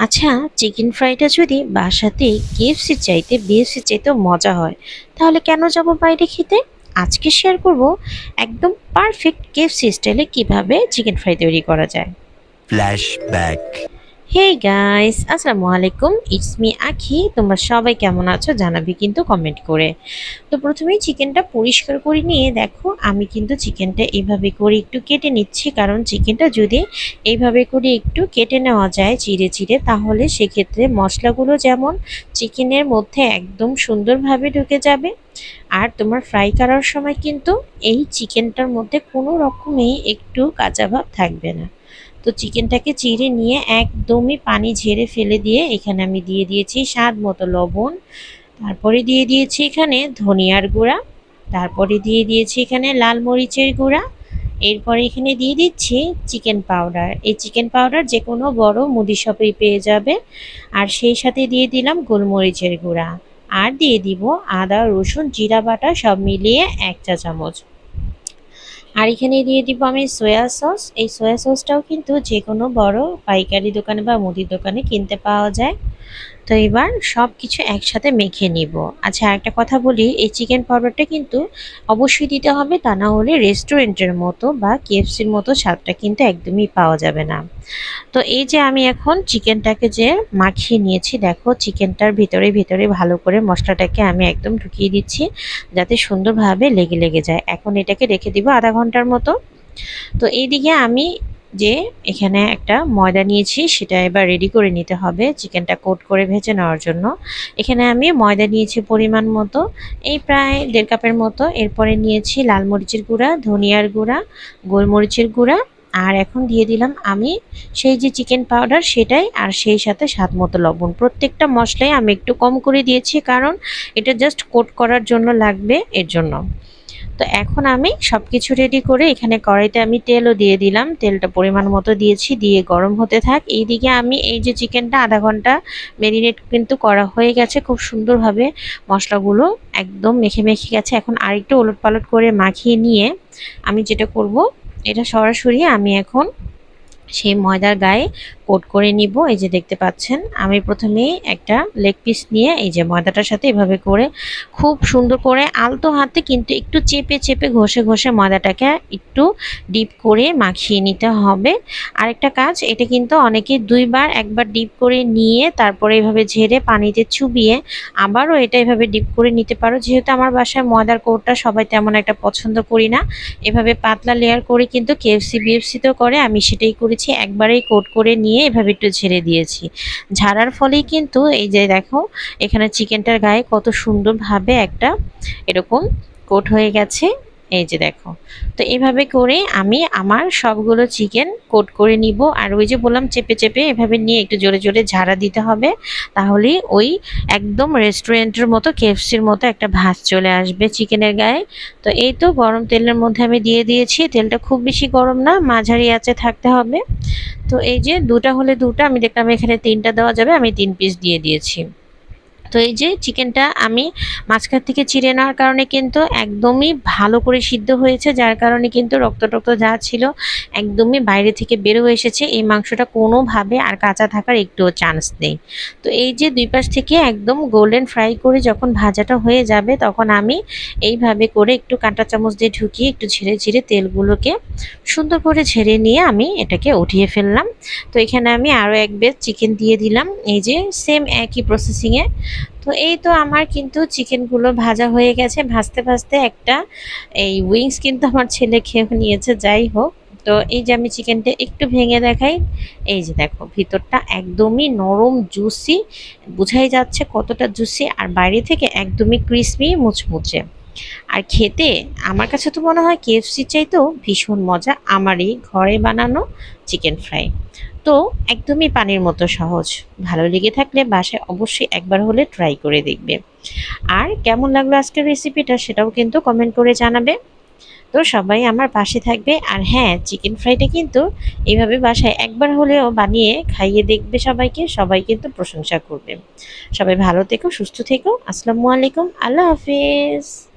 আচ্ছা চিকেন ফ্রাইটা যদি বাসাতে কেএফসি চাইতে বিএফসি চাইতেও মজা হয়, তাহলে কেন যাব বাইরে খেতে আজকে শেয়ার করব একদম পারফেক্ট কেএফসি স্টাইলে কীভাবে চিকেন ফ্রাই তৈরি করা যায় Flashback. হে গাইস আসসালামু আলাইকুম। ইটস মি আখি তোমরা সবাই কেমন আছো জানাবি কিন্তু কমেন্ট করে। তো প্রথমেই চিকেনটা পরিষ্কার করে নিয়ে দেখো, আমি কিন্তু চিকেনটা এইভাবে করে একটু কেটে নিচ্ছি। কারণ চিকেনটা যদি এইভাবে করে একটু কেটে নেওয়া যায় চিড়ে চিড়ে, তাহলে সেক্ষেত্রে মশলাগুলো যেমন চিকেনের মধ্যে একদম সুন্দরভাবে ঢুকে যাবে। আর তোমার ফ্রাই করার সময় কিন্তু এই চিকেনটার মধ্যে কোনো রকমেই একটু কাঁচা ভাব থাকবে না। তো চিকেনটাকে চিড়ে নিয়ে একদমই পানি ঝেড়ে ফেলে দিয়ে এখানে আমি দিয়ে দিয়েছি স্বাদ মতো লবণ। তারপরে দিয়ে দিয়েছি এখানে ধনিয়ার গুঁড়া। তারপরে দিয়ে দিয়েছি এখানে লাল মরিচের গুঁড়া। এরপরে এখানে দিয়ে দিচ্ছি চিকেন পাউডার। এই চিকেন পাউডার যে কোনো বড় মুদি শপেই পেয়ে যাবে। আর সেই সাথে দিয়ে দিলাম গোলমরিচের গুঁড়া। আর দিয়ে দিব আদা, রসুন, জিরা বাটা সব মিলিয়ে এক চা চামচ আর এখানে দিয়ে দিব আমি সয়া সস এই সয়া সসটাও কিন্তু যে কোনো বড় পাইকারি দোকানে বা মুদির দোকানে কিনতে পাওয়া যায়। তো এবার সব কিছু একসাথে মেখে নিব। আচ্ছা একটা কথা বলি, এই চিকেন পাউডারটা কিন্তু অবশ্যই দিতে হবে, তা না হলে রেস্টুরেন্টের মতো বা কেএফসির মতো স্বাদটা কিন্তু একদমই পাওয়া যাবে না। তো এই যে আমি এখন চিকেনটাকে যে মাখিয়ে নিয়েছি, দেখো চিকেনটার ভিতরে ভিতরে ভালো করে মশলাটাকে আমি একদম ঢুকিয়ে দিচ্ছি, যাতে সুন্দরভাবে লেগে লেগে যায়। এখন এটাকে রেখে দিব আধা ঘণ্টার মতো। তো এইদিকে আমি যে এখানে একটা ময়দা নিয়েছি, সেটা এবার রেডি করে নিতে হবে। চিকেনটা কোট করে ভেজে নেওয়ার জন্য। এখানে আমি ময়দা নিয়েছি পরিমাণ মতো। এই প্রায় দেড় কাপের মতো। এরপরে নিয়েছি লাল মরিচের গুঁড়া, ধনিয়ার গুঁড়া, গোলমরিচের গুঁড়া। আর এখন দিয়ে দিলাম আমি সেই যে চিকেন পাউডার সেটাই আর সেই সাথে স্বাদ মতো লবণ। প্রত্যেকটা মশলাই আমি একটু কম করে দিয়েছি, কারণ এটা জাস্ট কোট করার জন্য লাগবে, এর জন্য। তো এখন আমি সব কিছু রেডি করে এখানে কড়াইতে আমি তেলও দিয়ে দিলাম। তেলটা পরিমাণ মতো দিয়েছি, দিয়ে গরম হতে থাক। এইদিকে আমি এই যে চিকেনটা আধা ঘণ্টা ম্যারিনেট কিন্তু করা হয়ে গেছে খুব সুন্দরভাবে। মশলাগুলো একদম মেখে মেখে গেছে। এখন আরেকটু ওলট পালট করে মাখিয়ে নিয়ে আমি যেটা করব, এটা সরাসরি আমি এখন সেই ময়দার গায়ে কোট করে নিব। এই যে দেখতে পাচ্ছেন, আমি প্রথমে একটা লেগ পিস নিয়ে এই যে ময়দাটার সাথে এভাবে করে খুব সুন্দর করে আলতো হাতে কিন্তু একটু চেপে চেপে ঘষে ঘষে ময়দাটাকে একটু ডিপ করে মাখিয়ে নিতে হবে। আরেকটা কাজ, এটা কিন্তু অনেকে দুইবার একবার ডিপ করে নিয়ে তারপরে এভাবে ঝেড়ে পানিতে চুবিয়ে আবারও এটা এভাবে ডিপ করে নিতে পারো। যেহেতু আমার বাসায় ময়দার কোটটা সবাই তেমন একটা পছন্দ করি না, এভাবে পাতলা লেয়ার করে কিন্তু কেএফসি বিএফসিতেও করে, আমি সেটাই করেছি একবারেই কোট করে নিয়ে এভাবে একটু ঝেড়ে দিয়েছি। ঝাড়ার ফলেই কিন্তু এই যে দেখো, এখানে চিকেনটার গায়ে কত সুন্দরভাবে একটা এরকম কোট হয়ে গেছে। এই যে দেখো। তো এভাবে করে আমি আমার সবগুলো চিকেন কোট করে নিব। আর ওই যে বললাম চেপে চেপে এভাবে নিয়ে একটু জোরে জোরে ঝাড়া দিতে হবে। তাহলে ওই একদম রেস্টুরেন্টের মতো, কেএফসির মতো একটা ভাঁজ চলে আসবে চিকেনের গায়ে। তো এই তো গরম তেলের মধ্যে আমি দিয়ে দিয়েছি। তেলটা খুব বেশি গরম না, মাঝারি আঁচে থাকতে হবে। তো এই যে দুটা হলে দুটা, আমি দেখলাম এখানে তিনটা দেওয়া যাবে, আমি তিন পিস দিয়ে দিয়েছি। তো এই যে চিকেনটা আমি মাঝখান থেকে চিড়ে নেওয়ার কারণে কিন্তু একদমই ভালো করে সিদ্ধ হয়েছে, যার কারণে কিন্তু রক্ত টক্ত যা ছিল একদমই বাইরে থেকে বেরো এসেছে। এই মাংসটা কোনোভাবে আর কাঁচা থাকার একটুও চান্স নেই। তো এই যে দুই পাশ থেকে একদম গোল্ডেন ফ্রাই করে যখন ভাজাটা হয়ে যাবে, তখন আমি এইভাবে করে একটু কাঁটা চামচ দিয়ে ঢুকিয়ে একটু ঝেড়ে ঝেড়ে তেলগুলোকে সুন্দর করে ঝেড়ে নিয়ে আমি এটাকে উঠিয়ে ফেললাম। তো এখানে আমি আরও এক বেজ চিকেন দিয়ে দিলাম। এই যে সেম একই প্রসেসিংয়ে তো এই তো আমার কিন্তু চিকেনগুলো ভাজা হয়ে গেছে। ভাজতে ভাজতে একটা এই উইংস কিন্তু আমার ছেলে খেয়ে নিয়েছে, যাই হোক। তো এই যে আমি চিকেনটা একটু ভেঙে দেখাই, এই যে দেখো, ভিতরটা একদমই নরম জুসি বোঝাই যাচ্ছে কতটা জুসি আর বাইরে থেকে একদমই ক্রিসপি মুচমুচে। আর খেতে আমার কাছে তো মনে হয় কেএফসি চাইতেও ভীষণ মজা আমারই ঘরে বানানো চিকেন ফ্রাই তো একদমই পানির মতো সহজ। ভালো লেগে থাকলে বাসায় অবশ্যই একবার হলে ট্রাই করে দেখবে। আর কেমন লাগল আজকের রেসিপিটা সেটাও কিন্তু কমেন্ট করে জানাবে। তো সবাই আমার পাশে থাকবে। আর হ্যাঁ চিকেন ফ্রাইটা কিন্তু এইভাবে বাসায় একবার হলেও বানিয়ে খাইয়ে দেখবে সবাইকে। সবাই কিন্তু প্রশংসা করবে। সবাই ভালো থেকো, সুস্থ থেকো। আসসালামু আলাইকুম। আল্লাহ হাফিজ।